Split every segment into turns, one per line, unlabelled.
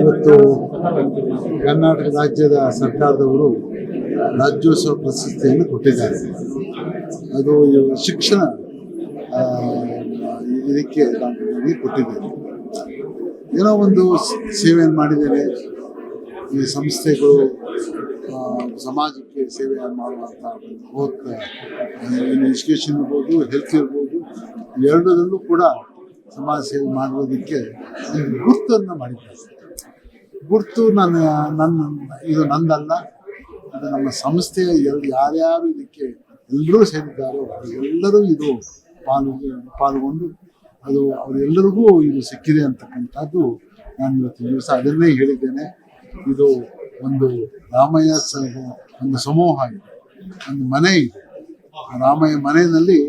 ಇವತ್ತು ಕರ್ನಾಟಕ ರಾಜ್ಯದ ಸರ್ಕಾರದವರು ರಾಜ್ಯೋತ್ಸವ ಪ್ರಶಸ್ತಿಯನ್ನು ಕೊಟ್ಟಿದ್ದಾರೆ. ಅದು ಶಿಕ್ಷಣ ಇದಕ್ಕೆ ಕೊಟ್ಟಿದ್ದಾರೆ. ಏನೋ ಒಂದು ಸೇವೆಯನ್ನು ಮಾಡಿದ್ದೇವೆ ಈ ಸಂಸ್ಥೆಗಳು ಸಮಾಜಕ್ಕೆ ಸೇವೆ ಮಾಡುವಂಥ ಬೋತ್ ಎಜುಕೇಷನ್ ಇರ್ಬೋದು ಹೆಲ್ತ್ ಇರ್ಬೋದು, ಎರಡರಲ್ಲೂ ಕೂಡ ಸಮಾಜ ಸೇವೆ ಮಾಡುವುದಕ್ಕೆ ಗುರುತನ್ನು ಮಾಡಿದ್ದಾರೆ. ಗುರುತು ನನ್ನ ನನ್ನ, ಇದು ನಂದಲ್ಲ. ಅದು ನಮ್ಮ ಸಂಸ್ಥೆಯ ಎಲ್ ಯಾರ್ಯಾರು ಇದಕ್ಕೆ ಎಲ್ಲರೂ ಸೇರಿದ್ದಾರೋ ಎಲ್ಲರೂ ಇದು ಪಾಲು, ಪಾಲ್ಗೊಂಡು ಅದು ಅವರೆಲ್ಲರಿಗೂ ಇದು ಸಿಕ್ಕಿದೆ ಅಂತಕ್ಕಂಥದ್ದು ನಾನು ಇವತ್ತಿನ ದಿವಸ ಅದನ್ನೇ ಹೇಳಿದ್ದೇನೆ. ಇದು ಒಂದು ರಾಮಯ್ಯ ಒಂದು ಸಮೂಹ ಇದೆ ಒಂದು ಮನೆ ಇದೆ. ರಾಮಯ್ಯ ಮನೆಯಲ್ಲಿ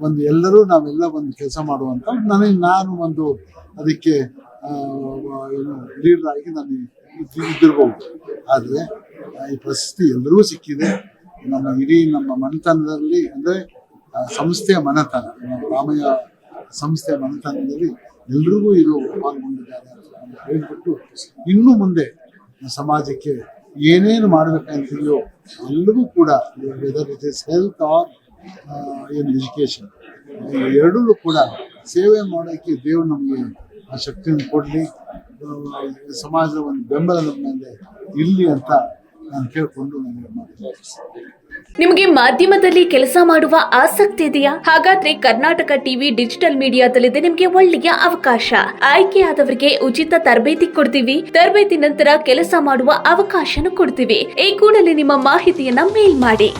ಒಂದು ಎಲ್ಲರೂ ನಾವೆಲ್ಲ ಒಂದು ಕೆಲಸ ಮಾಡುವಂಥ ನನಗೆ ನಾನು ಒಂದು ಅದಕ್ಕೆ ಏನು ಲೀಡರ್ ಆಗಿ ನಾನು ಇದ್- ಇದ್ದಿರ್ಬೋದು. ಆದರೆ ಈ ಪ್ರಶಸ್ತಿ ಎಲ್ಲರಿಗೂ ಸಿಕ್ಕಿದೆ. ನಮ್ಮ ಇಡೀ ನಮ್ಮ ಮನೆತನದಲ್ಲಿ, ಅಂದರೆ ಸಂಸ್ಥೆಯ ಮನೆತನ ರಾಮಯ್ಯ ಸಂಸ್ಥೆಯ ಮನೆತನದಲ್ಲಿ ಎಲ್ರಿಗೂ ಇದು ಪಾಲ್ಗೊಂಡಿದ್ದಾರೆ ಅಂತ ಹೇಳಿಬಿಟ್ಟು, ಇನ್ನು ಮುಂದೆ ಸಮಾಜಕ್ಕೆ ಏನೇನು ಮಾಡಬೇಕಂತಿದೆಯೋ ಎಲ್ಲವೂ ಕೂಡ whether it is health or ಏನು ಎಜುಕೇಷನ್ ಎರಡೂ ಕೂಡ ಸೇವೆ ಮಾಡೋಕ್ಕೆ ದೇವರು ನಮಗೆ ಆ ಶಕ್ತಿಯನ್ನು ಕೊಡಲಿ. ಸಮಾಜದ ಒಂದು ಬೆಂಬಲ ಮೇಲೆ ಇರಲಿ ಅಂತ ನಾನು ಕೇಳಿಕೊಂಡು
ನಿಮಗೆ ಮಾಧ್ಯಮದಲ್ಲಿ ಕೆಲಸ ಮಾಡುವ ಆಸಕ್ತಿ ಇದೆಯಾ? ಹಾಗಾದ್ರೆ ಕರ್ನಾಟಕ ಟಿವಿ ಡಿಜಿಟಲ್ ಮೀಡಿಯಾದಲ್ಲಿದೆ ನಿಮಗೆ ಒಳ್ಳೆಯ ಅವಕಾಶ. ಆಯ್ಕೆಯಾದವರಿಗೆ ಉಚಿತ ತರಬೇತಿ ಕೊಡ್ತೀವಿ. ತರಬೇತಿ ನಂತರ ಕೆಲಸ ಮಾಡುವ ಅವಕಾಶನೂ ಕೊಡ್ತೀವಿ. ಈ ಕೂಡಲೇ ನಿಮ್ಮ ಮಾಹಿತಿಯನ್ನ ಮೇಲ್ ಮಾಡಿ.